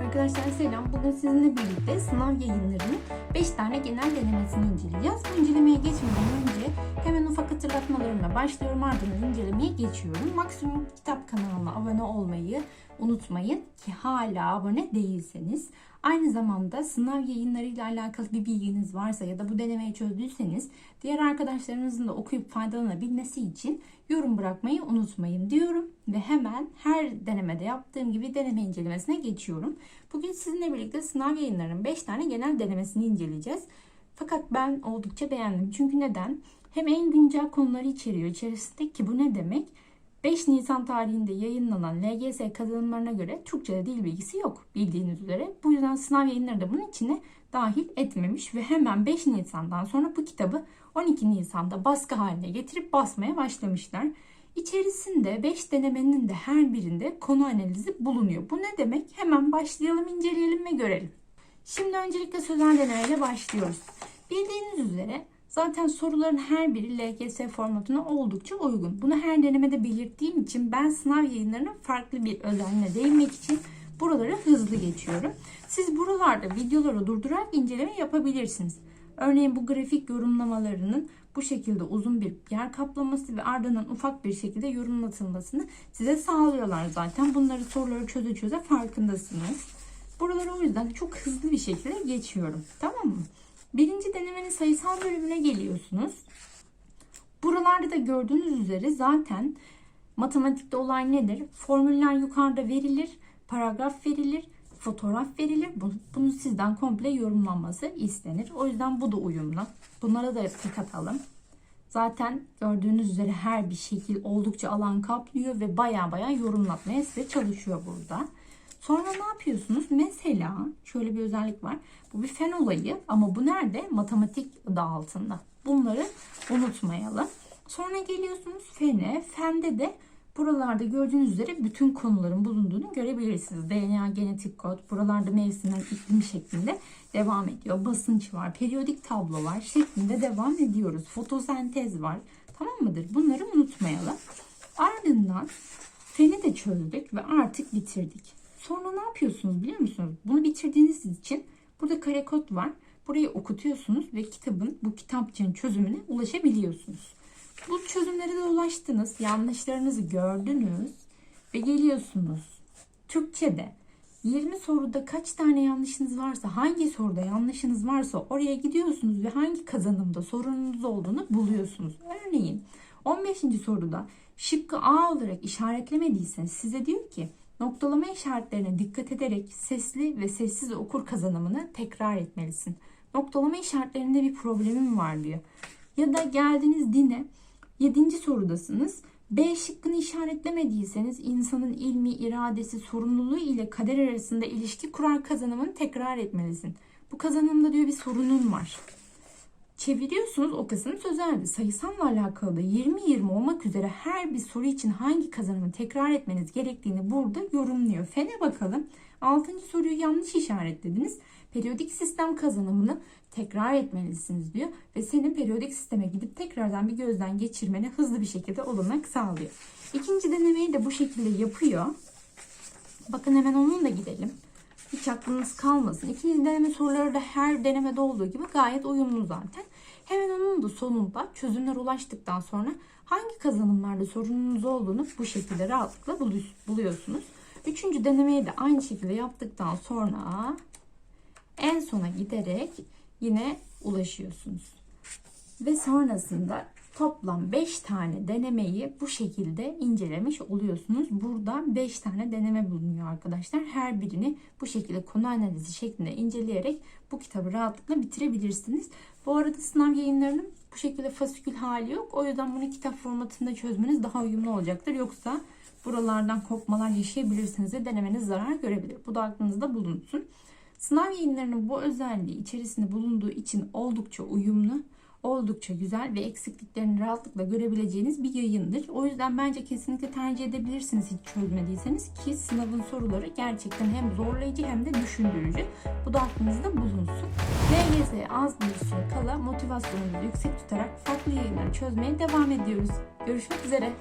Arkadaşlar selam. Bugün sizinle birlikte sınav yayınlarının 5 tane genel denemesini inceleyeceğiz. Bu incelemeye geçmeden önce hemen ufak hatırlatmalarımla başlıyorum. Ardından incelemeye geçiyorum. Maksimum Kitap kanalına abone olmayı unutmayın ki hala abone değilseniz. Aynı zamanda sınav yayınlarıyla alakalı bir bilginiz varsa ya da bu denemeyi çözdüyseniz diğer arkadaşlarınızın da okuyup faydalanabilmesi için yorum bırakmayı unutmayın diyorum. Ve hemen her denemede yaptığım gibi deneme incelemesine geçiyorum. Bugün sizinle birlikte sınav yayınlarının 5 tane genel denemesini inceleyeceğiz. Fakat ben oldukça beğendim. Çünkü neden? Hem en güncel konuları içeriyor içerisinde ki bu ne demek? 5 Nisan tarihinde yayınlanan LGS kazanımlarına göre Türkçe'de dil bilgisi yok bildiğiniz üzere. Bu yüzden sınav yayınları da bunun içine dahil etmemiş ve hemen 5 Nisan'dan sonra bu kitabı 12 Nisan'da baskı haline getirip basmaya başlamışlar. İçerisinde 5 denemenin de her birinde konu analizi bulunuyor. Bu ne demek? Hemen başlayalım, inceleyelim ve görelim. Şimdi öncelikle sözel denemeyle başlıyoruz. Bildiğiniz üzere zaten soruların her biri LGS formatına oldukça uygun. Bunu her denemede belirttiğim için ben sınav yayınlarının farklı bir özelliğine değinmek için buraları hızlı geçiyorum. Siz buralarda videoları durdurarak inceleme yapabilirsiniz. Örneğin bu grafik yorumlamalarının bu şekilde uzun bir yer kaplaması ve ardından ufak bir şekilde yorumlatılmasını size sağlıyorlar zaten. Bunları soruları çöze çöze farkındasınız. Buraları o yüzden çok hızlı bir şekilde geçiyorum. Tamam mı? Birinci denemenin sayısal bölümüne geliyorsunuz. Buralarda da gördüğünüz üzere zaten matematikte olay nedir? Formüller yukarıda verilir, paragraf verilir, fotoğraf verilir. Bunu sizden komple yorumlanması istenir. O yüzden bu da uyumlu. Bunlara da tık atalım. Zaten gördüğünüz üzere her bir şekil oldukça alan kaplıyor ve baya baya yorumlatmaya size çalışıyor burada. Sonra ne yapıyorsunuz? Mesela şöyle bir özellik var. Bu bir fen olayı ama bu nerede? Matematik adı altında. Bunları unutmayalım. Sonra geliyorsunuz fene. Fende de buralarda gördüğünüz üzere bütün konuların bulunduğunu görebilirsiniz. DNA, genetik kod, buralarda mevsimler, iklim şeklinde devam ediyor. Basınç var, periyodik tablo var şeklinde devam ediyoruz. Fotosentez var. Tamam mıdır? Bunları unutmayalım. Ardından feni de çözdük ve artık bitirdik. Sonra ne yapıyorsunuz biliyor musunuz? Bunu bitirdiğiniz için burada kare kod var. Burayı okutuyorsunuz ve kitabın bu kitapçığın çözümüne ulaşabiliyorsunuz. Bu çözümlere de ulaştınız. Yanlışlarınızı gördünüz ve geliyorsunuz. Türkçe'de 20 soruda kaç tane yanlışınız varsa, hangi soruda yanlışınız varsa oraya gidiyorsunuz ve hangi kazanımda sorununuz olduğunu buluyorsunuz. Örneğin 15. soruda şıkkı A olarak işaretlemediyseniz size diyor ki Noktalama işaretlerine dikkat ederek sesli ve sessiz okur kazanımını tekrar etmelisin. Noktalama işaretlerinde bir problemim var diyor. Ya da geldiniz dine 7. sorudasınız. B şıkkını işaretlemediyseniz insanın ilmi, iradesi, sorumluluğu ile kader arasında ilişki kurar kazanımını tekrar etmelisin. Bu kazanımda diyor bir sorunun var. Çeviriyorsunuz o kısım sözeldi. Sayısalla alakalı da 20-20 olmak üzere her bir soru için hangi kazanımı tekrar etmeniz gerektiğini burada yorumluyor. Fene bakalım. 6. soruyu yanlış işaretlediniz. Periyodik sistem kazanımını tekrar etmelisiniz diyor. Ve senin periyodik sisteme gidip tekrardan bir gözden geçirmene hızlı bir şekilde olanak sağlıyor. İkinci denemeyi de bu şekilde yapıyor. Bakın hemen onunla da gidelim. Hiç aklınız kalmasın. İkinci deneme soruları da her denemede olduğu gibi gayet uyumlu zaten. Hemen onun da sonunda çözümler ulaştıktan sonra hangi kazanımlarda sorununuz olduğunu bu şekilde rahatlıkla buluyorsunuz. Üçüncü denemeyi de aynı şekilde yaptıktan sonra en sona giderek yine ulaşıyorsunuz. Ve sonrasında toplam 5 tane denemeyi bu şekilde incelemiş oluyorsunuz. Burada 5 tane deneme bulunuyor arkadaşlar. Her birini bu şekilde konu analizi şeklinde inceleyerek bu kitabı rahatlıkla bitirebilirsiniz. Bu arada sınav yayınlarının bu şekilde fasikül hali yok. O yüzden bunu kitap formatında çözmeniz daha uyumlu olacaktır. Yoksa buralardan kopmalar yaşayabilirsiniz ve denemeniz zarar görebilir. Bu da aklınızda bulunsun. Sınav yayınlarının bu özelliği içerisinde bulunduğu için oldukça uyumlu oldukça güzel ve eksikliklerini rahatlıkla görebileceğiniz bir yayındır. O yüzden bence kesinlikle tercih edebilirsiniz hiç çözmediyseniz ki sınavın soruları gerçekten hem zorlayıcı hem de düşündürücü. Bu da aklınızda bulunsun. LGS'ye az bir süre kala motivasyonunuzu yüksek tutarak farklı yayınları çözmeye devam ediyoruz. Görüşmek üzere.